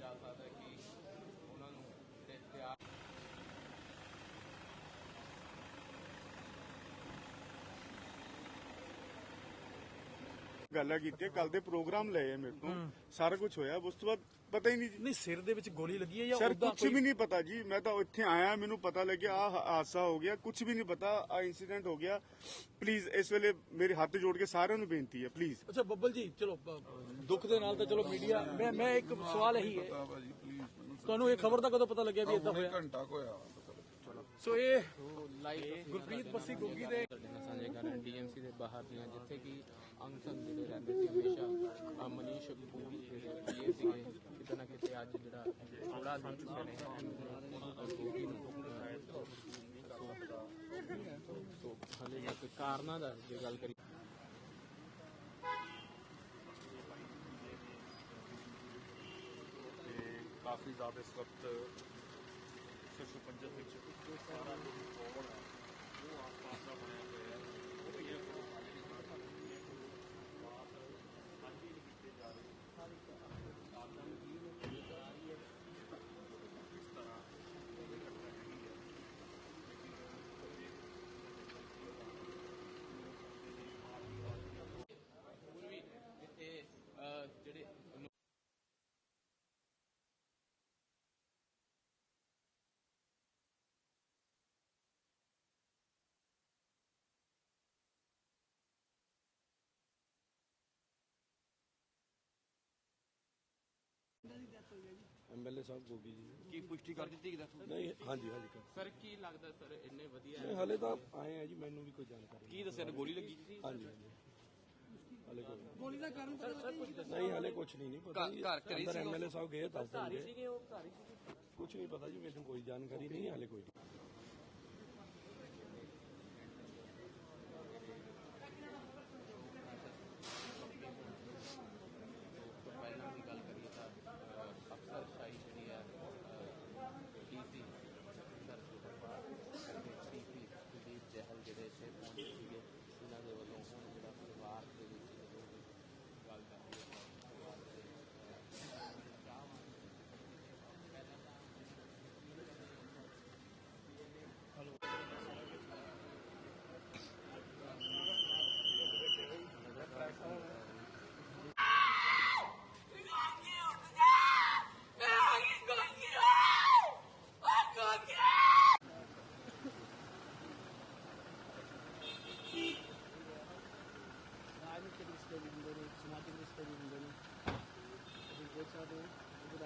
जाता है ਗੱਲਾਂ ਕੀਤੀਆਂ ਕੱਲ ਦੇ ਪ੍ਰੋਗਰਾਮ ਲਏ ਆ ਮੇਰੇ ਤੋਂ ਸਾਰਾ ਕੁਝ ਹੋਇਆ ਉਸ ਤੋਂ ਬਾਅਦ ਪਤਾ ਹੀ ਨਹੀਂ ਜੀ। ਨਹੀਂ ਸਿਰ ਦੇ ਵਿੱਚ ਗੋਲੀ ਲੱਗੀ ਹੈ ਜਾਂ ਸਰ ਉੱਦਾਂ ਕੁਝ ਵੀ ਨਹੀਂ ਪਤਾ ਜੀ ਮੈਂ ਤਾਂ ਇੱਥੇ ਆਇਆ ਮੈਨੂੰ ਪਤਾ ਲੱਗਿਆ ਆ ਹਾਦਸਾ ਹੋ ਗਿਆ ਕੁਝ ਵੀ ਨਹੀਂ ਪਤਾ ਆ ਇਨਸੀਡੈਂਟ ਹੋ ਗਿਆ। ਪਲੀਜ਼ ਇਸ ਵੇਲੇ ਮੇਰੇ ਹੱਥ ਜੋੜ ਕੇ ਸਾਰਿਆਂ ਨੂੰ ਬੇਨਤੀ ਹੈ ਪਲੀਜ਼ ਅੱਛਾ ਬੱਬਲ ਜੀ ਚਲੋ ਦੁੱਖ ਦੇ ਨਾਲ ਤਾਂ ਚਲੋ ਮੀਡੀਆ ਮੈਂ ਮੈਂ ਇੱਕ ਸਵਾਲ ਇਹੀ ਹੈ। ਤੁਹਾਨੂੰ ਇਹ ਖਬਰ ਦਾ ਕਦੋਂ ਪਤਾ ਲੱਗਿਆ ਵੀ ਇਦਾਂ ਹੋਇਆ? ਘੰਟਾ ਕੋ ਹੋਇਆ ਸੋ ਇਹ ਲਾਈਵ ਗੁਰਪ੍ਰੀਤ ਬੱਸੀ ਗੁੱਗੀ ਦੇ ਸਾਂਝੇ ਕਰ ਰਹੇ ਹਾਂ ਡੀਐਮਸੀ ਦੇ ਬਾਹਰ ਦੀਆਂ ਜਿੱਥੇ ਕਿ ਅੰਗ ਸੰਗ ਜਿਹੜੇ ਰਹਿੰਦੇ ਸੀ ਹਮੇਸ਼ਾ ਮਨੀਸ਼ ਕਪੂਰ ਜਿਹੜੇ ਪੀਏ ਸੀਗੇ ਕਿਤੇ ਨਾ ਕਿਤੇ ਅੱਜ ਜਿਹੜਾ ਥੋੜਾ ਦਿਨ ਚੁੱਕੇ ਨੇ। ਗੋਗੀ ਸੋ- ਹਲੇ ਤੱਕ ਕਾਰਨਾਂ ਦਾ ਜੇ ਗੱਲ ਕਰੀ ਕਾਫੀ ਜ਼ਿਆਦਾ ਇਸ ਵਕਤ ਸਿਰਫ ਪੰਜਬ ਵਿੱਚ ਸਾਰਾ ਜੋ ਮਾਹੌਲ ਹੈ ਉਹ ਆਸ-ਪਾਸ ਦਾ ਬਣਿਆ ਹੋਇਆ ਹੈ। ਐਮਐਲਏ ਸਾਹਿਬ ਗੋਗੀ ਜੀ। ਕੀ ਪੁਸ਼ਟੀ ਕਰ ਦਿੱਤੀ ਕਿ ਨਹੀਂ ਹਾਂਜੀ ਹਾਂਜੀ। ਕਰ ਸਰ ਕੀ ਲੱਗਦਾ ਸਰ ਇੰਨੇ ਵਧੀਆ? ਨਹੀਂ ਹਲੇ ਤਾਂ ਆਏ ਆ ਜੀ ਮੈਨੂੰ ਵੀ ਕੋਈ ਜਾਣਕਾਰੀ ਕੀ ਦੱਸਿਆ ਗੋਲੀ ਲੱਗੀ? ਸੀ ਹਾਂਜੀ ਹਾਂਜੀ। ਹਲੇ ਕੋਈ ਗੋਲੀ ਦਾ ਕਾਰਨ ਨਹੀਂ ਹਲੇ ਕੁਝ ਨਹੀਂ ਨਹੀਂ ਪਤਾ ਜੀ। ਘਰ- ਘਰੇ ਅੰਦਰ ਐਮਐਲਏ ਸਾਹਿਬ ਗਏ ਦੱਸ ਦਿੰਦੇ। ਸੀਗੇ ਉਹ ਘਰ ਹੀ ਕੁਝ ਨਹੀਂ ਪਤਾ ਜੀ ਮੈਨੂੰ ਕੋਈ ਜਾਣਕਾਰੀ ਨਹੀਂ ਹਲੇ ਕੋਈ ਨਹੀਂ ਤੋਂ ਪਹਿਲਾਂ ਦੀ ਗੱਲ ਕਰੀਏ ਤਾਂ ਅਹ, ਅਫਸਰ ਸ਼ਾਹੀ ਜਿਹੜੀ ਹੈ ਡੀਸੀ ਸਰ ਸੁਪਰਪਾਰ ਡੀਸੀ ਸੁਦੀਪ ਜਹਲ ਜਿਹੜੇ ਇੱਥੇ ਪਹੁੰਚੇ ਸੀਗੇ ਇਹਨਾਂ ਦੇ ਵੱਲੋਂ ਹੁਣ ਜਿਹੜਾ ਪਰਿਵਾਰ ਦੇ ਵਿੱਚ ਜਦੋਂ ਵੀ ਗੱਲ ਕਰਦੀ ਹੈ ਤਾਂ ਪਰਿਵਾਰ ਦੇ ਰਾਜਨੀਤਿਕ ਰਿਸ਼ਤੇ ਵੀ ਹੁੰਦੇ ਨੇ ਸਮਾਜਿਕ ਰਿਸ਼ਤੇ ਵੀ ਹੁੰਦੇ ਨੇ ਤੁਸੀਂ ਦੇਖ ਸਕਦੇ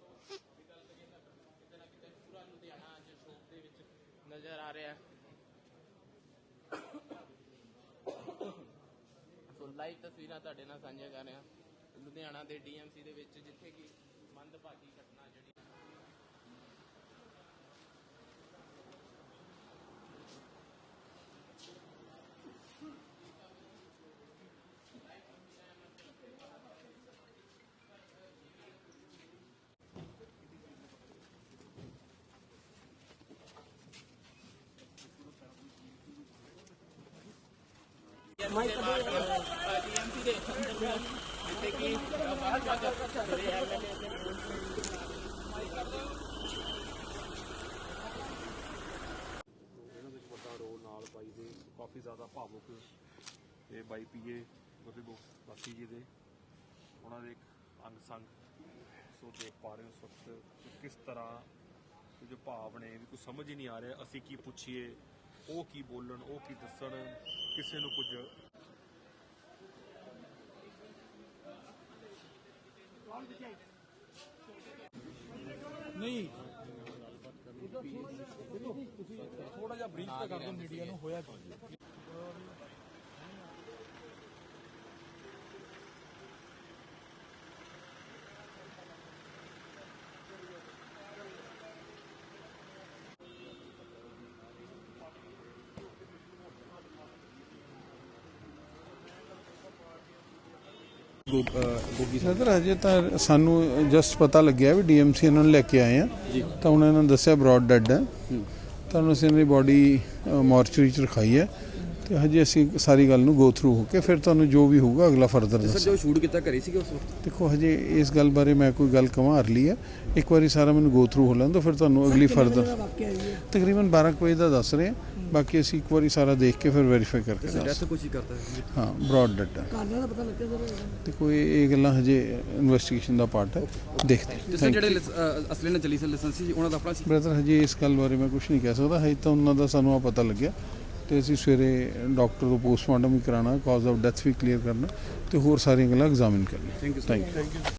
ਹੋ ਵਿਧਾਇਕ ਦੇਖਣਾ ਸੰਪਰਕ ਜਿਹੜੇ ਨੇ ਪੂਰਾ ਲੁਧਿਆਣਾ ਅੱਜ ਸ਼ੋਪ ਦੇ ਵਿੱਚ ਨਜ਼ਰ ਆ ਰਿਹਾ ਸੋ ਲਾਈਵ ਤਸਵੀਰਾਂ ਤੁਹਾਡੇ ਨਾਲ ਸਾਂਝੀਆਂ ਕਰ ਰਿਹਾ ਲੁਧਿਆਣਾ ਦੇ ਡੀਐਮਸੀ ਦੇ ਵਿੱਚ, ਜਿੱਥੇ ਕਿ ਮੰਦਭਾਗੀ ਘਟਨਾ ਜਿਹੜੀ ਡੀਐਮਸੀ ਦੇ ਅੰਦਰ ਜਿੱਥੇ ਕਿ ਬਾਹਰ ਜਾ ਕੇ ਜਿਹੜੇ ਐਮਐਲਏ ਦੇ ਇਹਨਾਂ ਵਿੱਚ ਵੱਡਾ ਰੋਲ ਨਾਲ ਬਾਈ ਦੇ ਕਾਫੀ ਜ਼ਿਆਦਾ ਭਾਵੁਕ ਤੇ ਬਾਈ ਪੀਏ ਗੁਰਦੀਪ ਬਾਸੀ ਜੀ ਦੇ ਉਹਨਾਂ ਦੇ ਇੱਕ ਅੰਗ ਸੰਗ ਸੋ ਦੇਖ ਪਾ ਰਹੇ ਹੋ ਉਸ ਵਕਤ ਕਿਸ ਤਰ੍ਹਾਂ ਇਹ ਜੋ ਭਾਵ ਨੇ ਵੀ ਕੁਝ ਸਮਝ ਹੀ ਨਹੀਂ ਆ ਰਿਹਾ ਅਸੀਂ ਕੀ ਪੁੱਛੀਏ ਉਹ ਕੀ ਬੋਲਣ, ਉਹ ਕੀ ਦੱਸਣ, ਕਿਸੇ ਨੂੰ ਕੁਝ। ਨਹੀਂ। ਤੁਸੀਂ ਥੋੜਾ ਜਿਹਾ ਬਰੀਫ ਤਾਂ ਕਰ ਦਿਓ, ਮੀਡੀਆ ਨੂੰ ਹੋਇਆ ਕੀ? ਸਰ ਅਜੇ ਤਾਂ ਸਾਨੂੰ ਜਸਟ ਪਤਾ ਲੱਗਿਆ ਵੀ ਡੀਐਮਸੀ ਇਹਨਾਂ ਨੂੰ ਲੈ ਕੇ ਆਏ ਆ। ਤਾਂ ਉਹਨਾਂ ਨੇ ਦੱਸਿਆ ਬ੍ਰੌਡ ਡੈਡ ਹੈ। ਤਾਂ ਉਹਨਾਂ ਅਸੀਂ ਇਹਨਾਂ ਦੀ ਬੋਡੀ ਮੋਰਚਰੀ ਚ ਰਖਾਈ ਹੈ। ਤੇ ਹਜੇ ਅਸੀਂ ਸਾਰੀ ਗੱਲ ਨੂੰ ਗੋ ਥਰੂ ਹੋ ਕੇ ਫਿਰ ਤੁਹਾਨੂੰ ਜੋ ਵੀ ਹੋਊਗਾ ਅਗਲਾ ਫਰਦਰ ਸਰ ਦੱਸਾਂ ਜੋ ਸ਼ੂਟ ਕੀਤਾ ਘਰੇ ਸੀਗੇ ਉਸ ਵਕਤ? ਦੇਖੋ ਹਜੇ ਇਸ ਗੱਲ ਬਾਰੇ ਮੈਂ ਕੋਈ ਗੱਲ ਕਵਾਂ ਲਈ ਹੈ। ਇੱਕ ਵਾਰੀ ਸਾਰਾ ਮੈਨੂੰ ਗੋ ਥਰੂ ਹੋ ਲੈਣ ਤਾਂ ਫਿਰ ਤੁਹਾਨੂੰ ਅਗਲੀ ਫਰਦਰ ਤਕਰੀਬਨ 12 ਕੁ ਵਜੇ ਦਾ ਦੱਸ ਰਹੇ ਹਾਂ। ਬਾਕੀ ਅਸੀਂ ਇੱਕ ਵਾਰੀ ਸਾਰਾ ਦੇਖ ਕੇ ਫਿਰ ਵੈਰੀਫਾਈ ਕਰਕੇ ਦੱਸ ਡੈਥ ਹੀ ਕਰਤਾ ਹੈ। ਹਾਂ ਬ੍ਰੌਡ ਹੈ ਕਾਰਨਾਂ ਦਾ ਪਤਾ ਲੱਗਿਆ ਸਰ ਤੇ ਕੋਈ ਇਹ ਗੱਲਾਂ ਹਜੇ ਇਨਵੈਸਟੀਗੇਸ਼ਨ ਦਾ ਪਾਰਟ ਹੈ। ਦੇਖਦੇ ਤੇ ਹਾਂ ਸਰ Thank ਜਿਹੜੇ ਅਸਲੀ ਨਾਲ ਚੱਲੀ ਸੀ ਲਾਇਸੈਂਸ ਸੀ ਉਹਨਾਂ ਦਾ ਆਪਣਾ ਸੀ? ਬ੍ਰਦਰ ਹਜੇ ਇਸ ਗੱਲ ਬਾਰੇ ਮੈਂ ਕੁਝ ਨਹੀਂ ਕਹਿ ਸਕਦਾ। ਹਜੇ ਤਾਂ ਉਹਨਾਂ ਦਾ ਸਾਨੂੰ ਆ ਪਤਾ ਲੱਗਿਆ। ਤੇ ਅਸੀਂ ਸਵੇਰੇ ਡਾਕਟਰ ਤੋਂ ਪੋਸਟਮਾਰਟਮ ਵੀ ਕਰਾਉਣਾ ਕਾਜ਼ ਆਫ ਡੈਥ ਵੀ ਕਲੀਅਰ ਕਰਨਾ ਤੇ ਹੋਰ ਸਾਰੀਆਂ ਗੱਲਾਂ ਐਗਜ਼ਾਮਿਨ ਕਰਨੀਆਂ। Thank you thank you